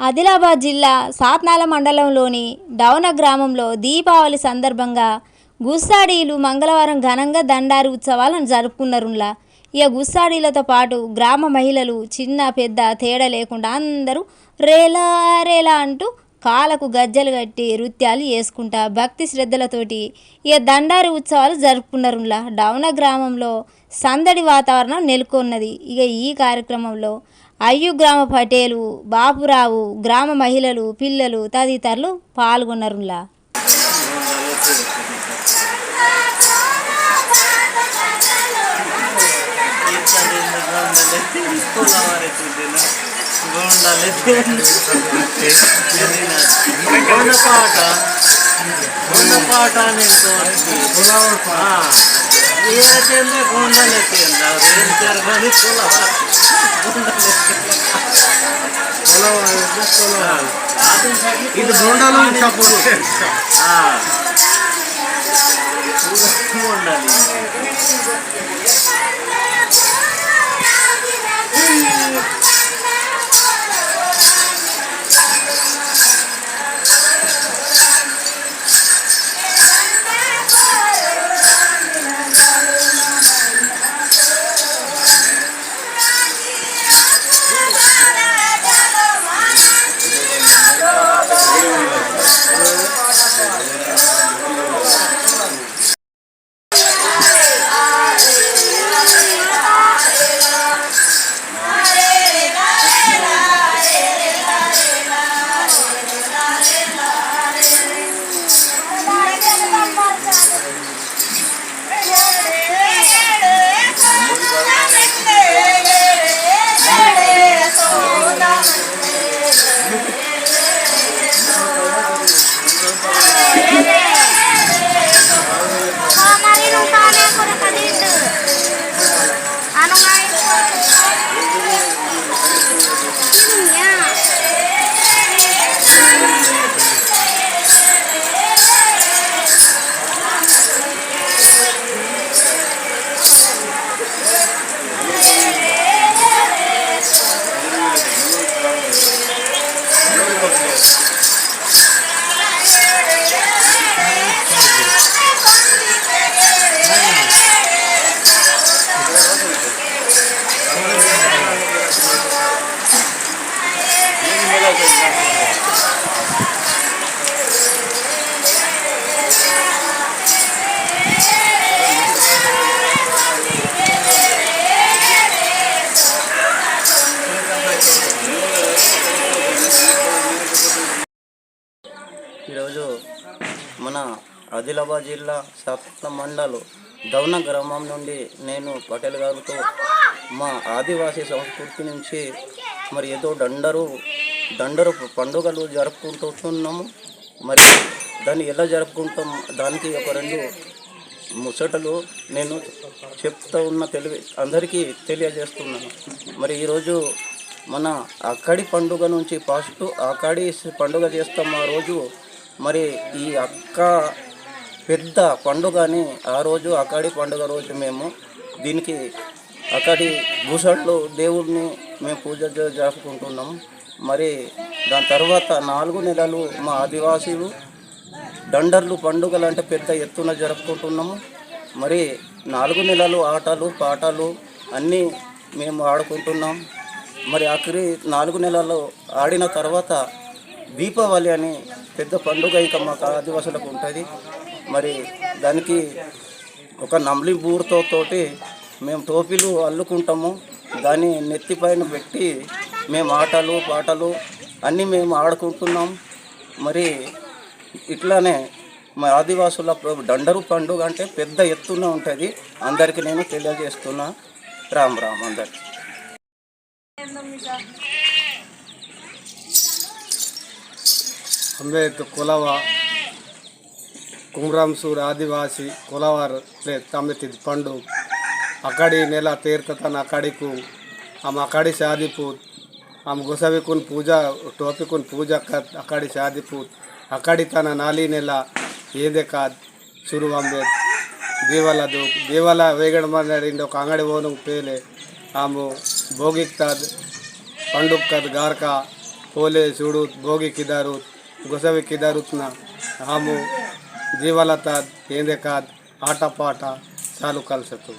ఆదిలాబాద్ జిల్లా సాత్నాల మండలంలోని డౌన గ్రామంలో దీపావళి సందర్భంగా గుస్సాడీలు మంగళవారం ఘనంగా దండారి ఉత్సవాలను జరుపుకున్నారులా ఇక గుస్సాడీలతో పాటు గ్రామ మహిళలు చిన్న పెద్ద తేడా లేకుండా అందరూ రేలా రేలా అంటూ కాలకు గజ్జలు కట్టి నృత్యాలు చేసుకుంటా భక్తి శ్రద్ధలతోటి ఇక దండారి ఉత్సవాలు జరుపుకున్నారులా డౌన గ్రామంలో సందడి వాతావరణం నెలకొన్నది. ఇక ఈ కార్యక్రమంలో అయ్యు గ్రామ పటేలు బాపురావు గ్రామ మహిళలు పిల్లలు తదితరులు పాల్గొన్నారులా పాట పాట ఏదైతే గుండలెత్తి. ఏం జరగని ఇది బోండాలు చప్పుడు ఉండాలి మన ఆదిలాబాద్ జిల్లా సత్న మండలం దౌన గ్రామం నుండి నేను పటేల్ గారితో మా ఆదివాసీ సంస్కృతి నుంచి మరి ఏదో దండరు దండరు పండుగలు జరుపుకుంటున్నాము మరి దాన్ని ఎలా జరుపుకుంటాం? దానికి ఒక రెండు ముచ్చటలు నేను చెప్తా ఉన్న తెలివి అందరికీ తెలియజేస్తున్నాను. మరి ఈరోజు మన అక్కడి పండుగ నుంచి ఫస్ట్ అక్కడి పండుగ చేస్తాం ఆ రోజు మరి ఈ అక్క పెద్ద పండుగని ఆ రోజు అక్కడి పండుగ రోజు మేము దీనికి అక్కడి గుసళ్ళు దేవుడిని మేము పూజ జరుపుకుంటున్నాము మరి దాని తర్వాత నాలుగు నెలలు మా ఆదివాసీలు దండర్లు పండుగలు అంటే పెద్ద ఎత్తున జరుపుకుంటున్నాము. మరి నాలుగు నెలలు ఆటలు పాటలు అన్నీ మేము ఆడుకుంటున్నాం. మరి ఆఖరి నాలుగు నెలలు ఆడిన తర్వాత దీపావళి అని పెద్ద పండుగ ఇక మాకు ఆదివాసులకు ఉంటుంది. మరి దానికి ఒక నమ్లి బూరుతో తోటి మేము టోపీలు అల్లుకుంటాము. దాన్ని నెత్తిపైన పెట్టి మేము ఆటలు పాటలు అన్నీ మేము ఆడుకుంటున్నాం. మరి ఇట్లానే మా ఆదివాసుల దండరు పండుగ అంటే పెద్ద ఎత్తున ఉంటుంది. అందరికీ నేను తెలియజేస్తున్నా. రామ్ రామ్ అందరికి. ಅಂದರೆ ಇತ್ತು ಕೊಲವ ಆದಿವಾಸಿ ಕೊಲವಾರ ತಮ್ಮೆತ್ತಿದ್ದು ಪಂಡು, ಅಕಾಡಿ ನೆಲ ತೇರ್ತತನ ಅಕಾಡಿಕು ಆಮ್ ಅಕಾಡಿ ಶಾದಿ ಪೂತ್, ಆಮ್ ಪೂಜಾ ಟೋಪಿಕುನ್ ಪೂಜಾ ಕತ್ ಅಕಾಡಿ ಶಾದಿ ಪೂತ್ ನಾಲಿ ನೆಲ, ಏದೆ ಕಾದ್ ಶುರು ಅಂಬೆ, ದೇವಲ ಅದು ದೇವಲ ವೇಗಡ ಮಾಡಿಂದ ಒಕ್ಕ ಅಂಗಡಿ ಪೇಲೆ, ಆಮ್ ಭೋಗಿಕ್ ತದ್, ಪಂಡುಕ್ ಕದ್ ಗಾರ್ಕ, ಪೋಲೆ ಸುಡು ಬೋಗಿಕಿದಾರು గొసవి కిదరుతున్న రాము జీవలత ఏందే కాదు ఆటపాట చాలు కలిసెత్తు.